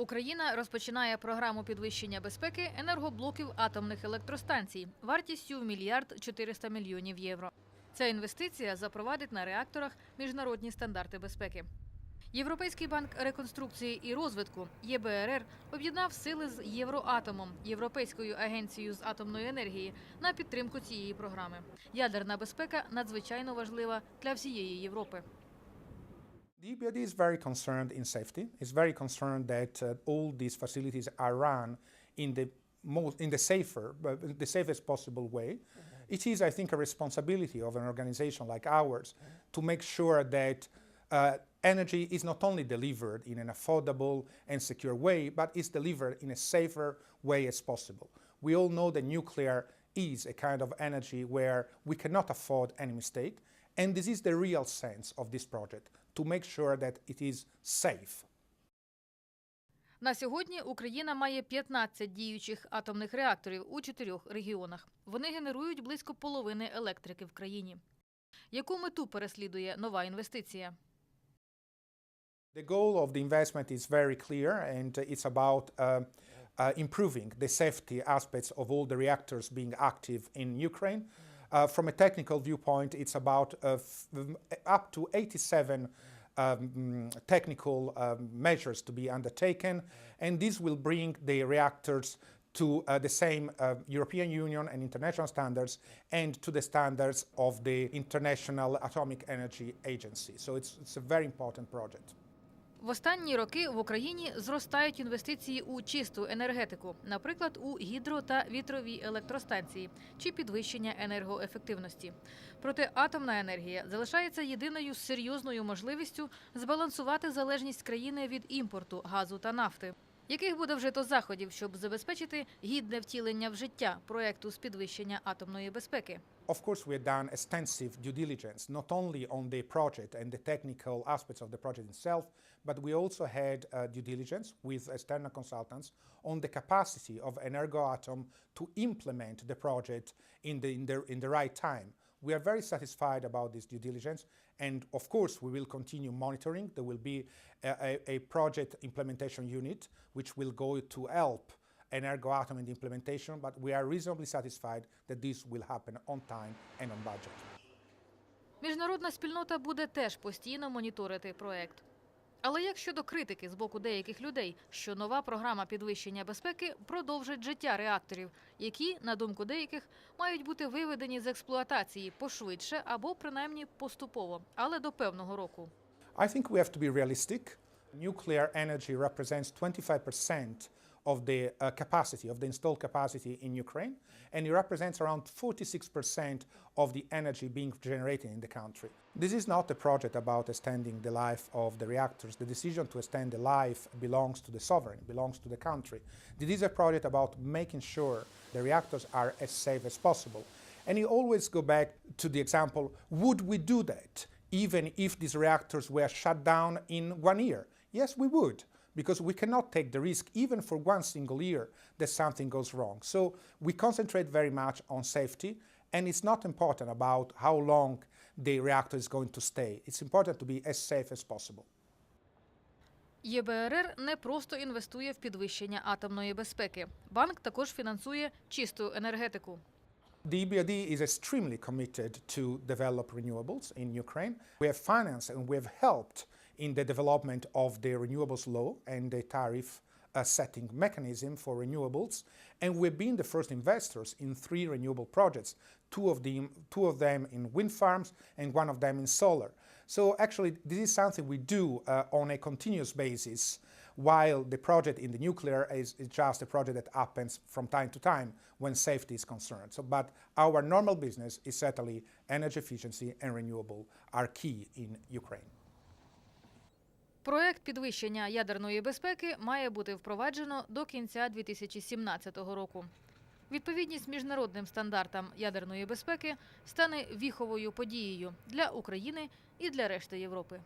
Україна розпочинає програму підвищення безпеки енергоблоків атомних електростанцій вартістю в мільярд 400 мільйонів євро. Ця інвестиція запровадить на реакторах міжнародні стандарти безпеки. Європейський банк реконструкції і розвитку ЄБРР об'єднав сили з Євроатомом, Європейською агенцією з атомної енергії, на підтримку цієї програми. Ядерна безпека надзвичайно важлива для всієї Європи. The EBRD is very concerned in safety. It's very concerned that uh, all these facilities are run in the most in the safer, but the safest possible way. It is, I think, a responsibility of an organization like ours to make sure that uh, energy is not only delivered in an affordable and secure way, but is delivered in a safer way as possible. We all know that nuclear is a kind of energy where we cannot afford any mistake, and this is the real sense of this project to make sure that it is safe. На сьогодні Україна має 15 діючих атомних реакторів у чотирьох регіонах. Вони генерують близько половини електрики в країні. Яку мету переслідує нова інвестиція? The goal of the investment is very clear, and uh, it's about uh, uh, improving the safety aspects of all the reactors being active in Ukraine. Uh, from a technical viewpoint, it's about uh, up to 87 um, technical um, measures to be undertaken, and this will bring the reactors to uh, the same uh, European Union and international standards and to the standards of the International Atomic Energy Agency. So it's, it's a very important project. В останні роки в Україні зростають інвестиції у чисту енергетику, наприклад, у гідро та вітрові електростанції чи підвищення енергоефективності. Проте атомна енергія залишається єдиною серйозною можливістю збалансувати залежність країни від імпорту газу та нафти. Яких буде вжито заходів, щоб забезпечити гідне втілення в життя проекту з підвищення атомної безпеки? Of course, we have done extensive due diligence, not only on the project and the technical aspects of the project itself, but we also had uh, due diligence with external consultants on the capacity of Energoatom to implement the project in the, in the, in the right time. We are very satisfied about this due diligence, and of course, we will continue monitoring. There will be a, a, a project implementation unit which will go to help Energoatom in the implementation, but we are reasonably satisfied that this will happen on time and on budget. Міжнародна спільнота буде теж постійно моніторити проект. Але як щодо критики з боку деяких людей, що нова програма підвищення безпеки продовжить життя реакторів, які, на думку деяких, мають бути виведені з експлуатації пошвидше або принаймні поступово, але до певного року. I think we have to be realistic. Nuclear energy represents 25% of the uh, capacity, of the installed capacity in Ukraine, and it represents around 46% of the energy being generated in the country. This is not a project about extending the life of the reactors. The decision to extend the life belongs to the sovereign, belongs to the country. This is a project about making sure the reactors are as safe as possible. And you always go back to the example would we do that even if these reactors were shut down in one year? Yes, we would, because we cannot take the risk, even for one single year, that something goes wrong. So we concentrate very much on safety, and it's not important about how long the reactor is going to stay. It's important to be as safe as possible. ЄБРР не просто інвестує в підвищення атомної безпеки. Банк також фінансує чисту енергетику. The EBRD is extremely committed to develop renewables in Ukraine. We have financed and we have helped in the development of the renewables law and the tariff uh, setting mechanism for renewables. And we've been the first investors in three renewable projects, two of them, two of them in wind farms and one of them in solar. So actually, this is something we do uh, on a continuous basis while the project in the nuclear is, is just a project that happens from time to time when safety is concerned. So, but our normal business is certainly energy efficiency and renewable are key in Ukraine. Проект підвищення ядерної безпеки має бути впроваджено до кінця 2017 року. Відповідність міжнародним стандартам ядерної безпеки стане віховою подією для України і для решти Європи.